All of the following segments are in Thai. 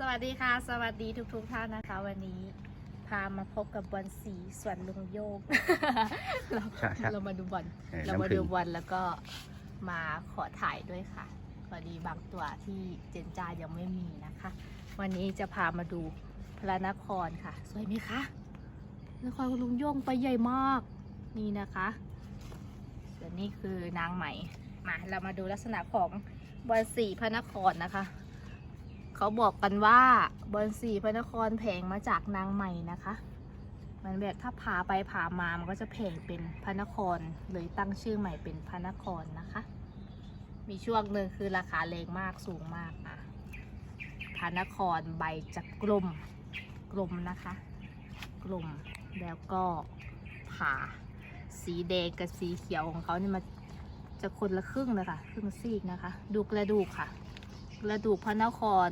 สวัสดีค่ะ สวัสดีทุกๆท่านนะคะ วันนี้พามาพบกับบอลสีสวนลุงโยก เราใช่ครับเรามาดูบอลเออเรามาน้ำผึ้ดูงบอลแล้วก็มาขอถ่ายด้วยค่ะพอดีบางตัวที่เจนจายังไม่มีนะคะ วันนี้จะพามาดูพระนครค่ะ สวยไหมคะนครลุงโยงไปใหญ่มากนี่นะคะส่วนนี้คือนางไหมมาเรามาดูลักษณะของบอลสีพระนครนะคะ เขาบอกกันว่าบอลสีพระนครแผงมาจากนางใหม่นะคะ มันแบบถ้าผ่าไปผ่ามามันก็จะแผงเป็นพระนครเลยตั้งชื่อใหม่เป็นพระนครนะคะ มีช่วงหนึ่งคือราคาแรงมากสูงมากอะพระนครใบจะกลมกลมนะคะ กลมแล้วก็ผ่าสีแดงกับสีเขียวของเขาเนี่ยมันจะคนละครึ่งเลยค่ะครึ่งซีกนะคะ ดูกระดูกค่ะ กระดูกพระนคร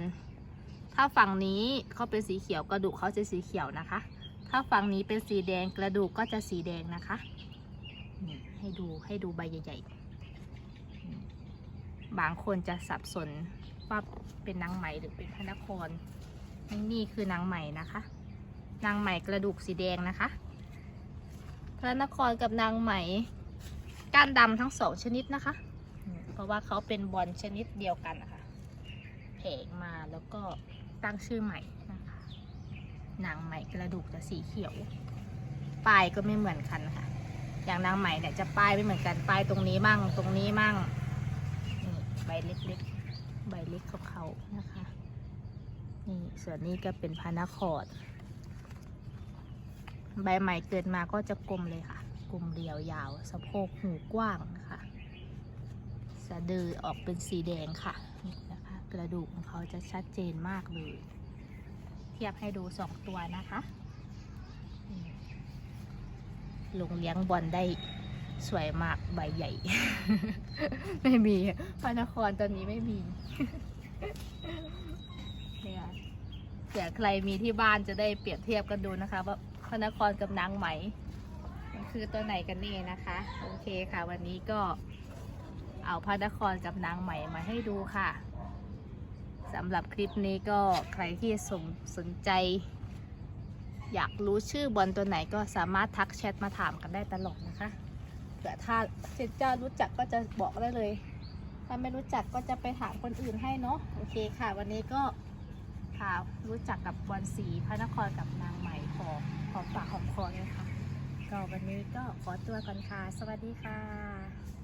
ถ้าฝั่งนี้เขาเป็นสีเขียวกระดูกเขาจะสีเขียวนะคะ ถ้าฝั่งนี้เป็นสีแดงกระดูกก็จะสีแดงนะคะนี่ให้ดูให้ดูใบใหญ่ๆ บางคนจะสับสนว่าเป็นนางไหมหรือเป็นพระนครนี่นี่คือนางไหมนะคะ นางไหมกระดูกสีแดงนะคะ พระนครกับนางไหมก้านดำทั้งสองชนิดนะคะ เพราะว่าเขาเป็นบอลชนิดเดียวกันนะคะ งมาแล้วก็ตั้งชื่อใหม่นะคะนางใหม่กระดูกจะสีเขียว ปลายก็ไม่เหมือนกันค่ะ อย่างนางใหม่เนี่ยจะปลายไม่เหมือนกันปลายตรงนี้มั่งตรงนี้มั่งนี่ใบเล็กๆใบเล็กของเขานะคะนี่ส่วนนี้ก็เป็นพระนคอรใบใหม่เกิดมาก็จะกลมเลยค่ะ กลมเรียวยาว สะโพกหูกว้างค่ะสะดือออกเป็นสีแดงค่ะนี่นะคะ กระดูกของเขาจะชัดเจนมากเลย เทียบให้ดูสองตัวนะคะลงเลี้ยงบอลได้สวยมากใบใหญ่ ไม่มีพระนครตอนนี้ไม่มีเนี่ยเผื่อใครมีที่บ้านจะได้เปรียบเทียบกันดูนะคะ ว่าพระนครกับนางไหมมันคือตัวไหนกันแน่นะคะ โอเคค่ะ วันนี้ก็เอาพระนครกับนางใหม่มาให้ดูค่ะำหรับคลิปนี้ก็ใครที่สนสนใจ อยากรู้ชื่อบอลตัวไหนก็สามารถทักแชทมาถามกันได้ตลอดนะคะเผื่อถ้าเจนเจ้ารู้จักก็จะบอกได้เลย ถ้าไม่รู้จักก็จะไปถามคนอื่นให้เนาะโอเคค่ะ วันนี้ก็ค่ะรู้จักกับบอลสีพระนครกับนางใหม่ขอขอฝากของคอเลยค่ะก็วันนี้ก็ขอตัวก่อนค่ะ สวัสดีค่ะ